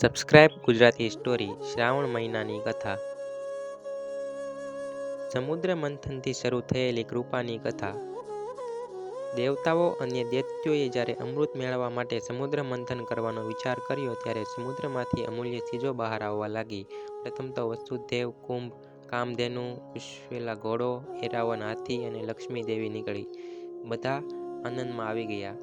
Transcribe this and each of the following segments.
Subscribe Gujarati story Shravan મહિનાની કથા સમુદ્ર મંથનથી શરૂ થયેલી કૃપાની કથા દેવતાઓ અને દૈત્યોએ જ્યારે અમૃત મેળવવા માટે સમુદ્ર મંથન કરવાનો વિચાર કર્યો ત્યારે સમુદ્રમાંથી અમૂલ્ય ચીજો બહાર આવવા લાગી. પ્રથમ તો વસુદેવ કુંભ, કામધેનુ, ઉશ્વેલા ઘોડો, એરાવન હાથી અને લક્ષ્મી દેવી નીકળી. બધા આનંદમાં આવી ગયા.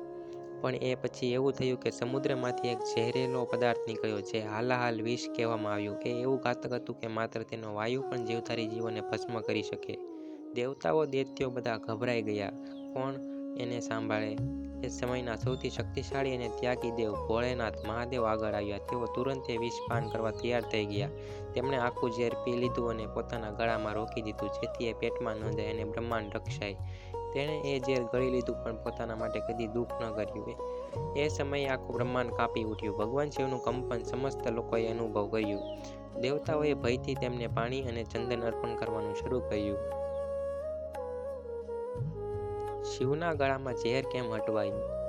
પણ એ પછી એવું થયું કે સમુદ્રમાંથી એક ઝેરેલો પદાર્થ નીકળ્યો જે હાલાહાલ વિષ કહેવામાં આવ્યું. કે એવું ઘાતક હતું કે માત્ર તેનો વાયુ પણ જીવધારી જીવોને ભસ્મ કરી શકે. દેવતાઓ દૈત્યો બધા ગભરાઈ ગયા. કોણ એને સાંભળે? એ સમયના સૌથી શક્તિશાળી અને ત્યાગી દેવ ભોળેનાથ મહાદેવ આગળ આવ્યા. તેઓ તુરંત એ વિષ પાન કરવા તૈયાર થઈ ગયા. તેમણે આખું ઝેર પી લીધું અને પોતાના ગળામાં રોકી દીધું, જેથી એ પેટમાં ન જાય અને બ્રહ્માંડ રક્ષાય. તેણે એ ઝેર ગળી લીધું પણ પોતાના માટે કદી દુઃખ ન કર્યું. એ સમયે આખું બ્રહ્માંડ કાપી ઉઠ્યું. ભગવાન શિવનું કંપન સમસ્ત લોકોએ અનુભવ કર્યું. દેવતાઓએ ભયથી તેમને પાણી અને ચંદન અર્પણ કરવાનું શરૂ કર્યું. શિવના ગળામાં ઝેર કેમ હટવાયું?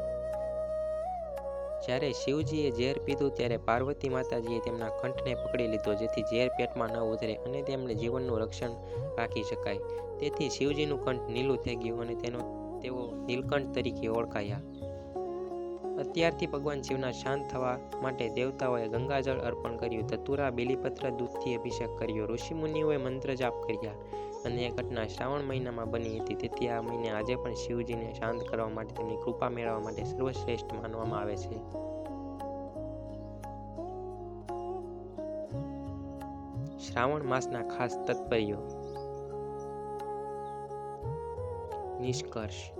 જ્યારે શિવજીએ ઝેર પીધું ત્યારે પાર્વતી માતાજીએ તેમના કંઠને પકડી લીધો, જેથી ઝેર પેટમાં ન ઉતરે અને તેમને જીવનનું રક્ષણ રાખી શકાય. તેથી શિવજીનું કંઠ નીલું થઈ ગયું અને તેનો તેઓ નીલકંઠ તરીકે ઓળખાયા. અત્યારથી ભગવાન શિવના શાંત થવા માટે દેવતાઓએ ગંગાજળ અર્પણ કર્યું, ધતુરા બેલીપત્ર દૂધથી અભિષેક કર્યો, ઋષિમુનિઓએ મંત્ર જાપ કર્યા અને એ ઘટના શ્રાવણ મહિનામાં બની હતી. તેથી આ મહિને આજે પણ શિવજીને શાંત કરવા માટે તેમની કૃપા મેળવવા માટે સર્વશ્રેષ્ઠ માનવામાં આવે છે. શ્રાવણ માસના ખાસ તત્પર્યો નિષ્કર્ષ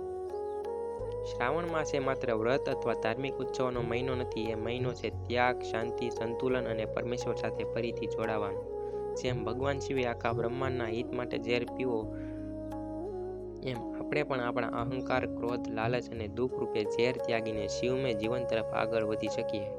શ્રાવણ માસ માત્ર વ્રત અથવા ધાર્મિક ઉત્સવોનો મહિનો નથી. એ મહિનો છે ત્યાગ, શાંતિ, સંતુલન અને પરમેશ્વર સાથે ફરીથી જોડાવાનો. જેમ ભગવાન શિવે આખા બ્રહ્માંડના હિત માટે ઝેર પીવો એમ આપણે પણ આપણા અહંકાર, ક્રોધ, લાલચ અને દુઃખ રૂપે ઝેર ત્યાગીને શિવમય જીવન તરફ આગળ વધી શકીએ.